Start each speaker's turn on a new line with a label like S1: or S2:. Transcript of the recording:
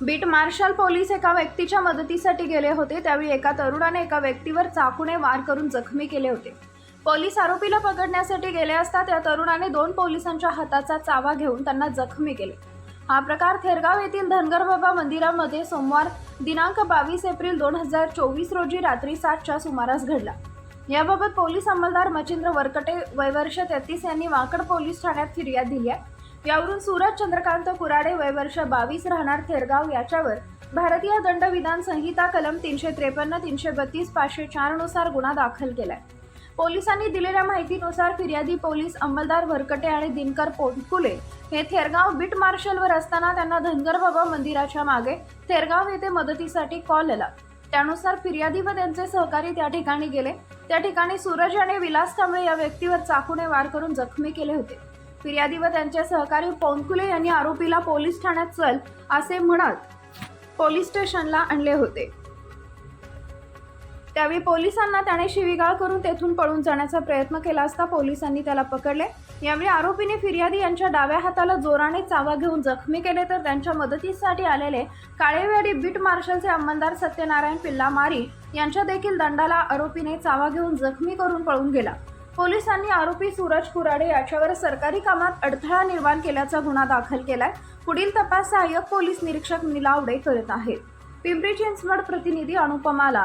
S1: Beat marshal police एका व्यक्तीच्या मदतीसाठी गेले होते. त्यावेळी एका तरुणाने एका व्यक्तीवर चाकूने वार करून जखमी केले होते. पोलीस आरोपीला पकडण्यासाठी गेले असता त्या तरुणाने दोन पोलिसांच्या हाताचा चावा घेऊन त्यांना जखमी केले. हा प्रकार थेरगाव येथील धनगर बाबा मंदिरामध्ये सोमवार दिनांक बावीस एप्रिल दोन हजार चोवीस रोजी रात्री सातच्या सुमारास घडला. याबाबत पोलीस अंमलदार मचिंद्र वरकटे वयवर्ष तेहतीस यांनी वाकड पोलीस ठाण्यात फिर्याद दिली आहे. यावरून सूरज चंद्रकांत कुराडे वयवर्ष बावीस राहणार थेरगाव याच्यावर भारतीय दंडविधान संहिता कलम तीनशे त्रेपन्न तीनशे बत्तीस पाचशे चारनुसार गुन्हा दाखल केलाय. पोलिसांनी दिलेल्या माहितीनुसार फिर्यादी पोलीस अंमलदार वरकटे आणि दिनकर पोटकुले हे थेरगाव बीट मार्शलवर असताना त्यांना धनगर बाबा मंदिराच्या मागे थेरगाव येथे मदतीसाठी कॉल आला. त्यानुसार फिर्यादी व त्यांचे सहकारी त्या ठिकाणी गेले. त्या ठिकाणी सूरज आणि विलास तांबळे या व्यक्तीवर चाकूने वार करून जखमी केले होते. फिर्यादी व त्यांचे सहकारी पोनकुले यांनी आरोपीला पोलीस ठाण्यात चल असे म्हणत पोलीस स्टेशनला आणले होते. त्यावेळी पोलिसांना त्याने शिवीगाळ करून तेथून पळून जाण्याचा प्रयत्न केला असता पोलिसांनी त्याला पकडले. यावेळी आरोपीने फिर्यादी यांच्या डाव्या हाताला जोराने चावा घेऊन जखमी केले तर त्यांच्या मदतीसाठी आलेले काळेवाडी बीट मार्शलचे अंमलदार सत्यनारायण पिल्ला मारी यांच्या देखील दंडाला आरोपीने चावा घेऊन जखमी करून पळून गेला. पोलिसांनी आरोपी सूरज कुराडे याच्यावर सरकारी कामात अडथळा निर्माण केल्याचा गुन्हा दाखल केलाय. पुढील तपास सहाय्यक पोलीस निरीक्षक निलावडे करत आहेत. पिंपरी चिंचवड प्रतिनिधी अनुपमा लाड.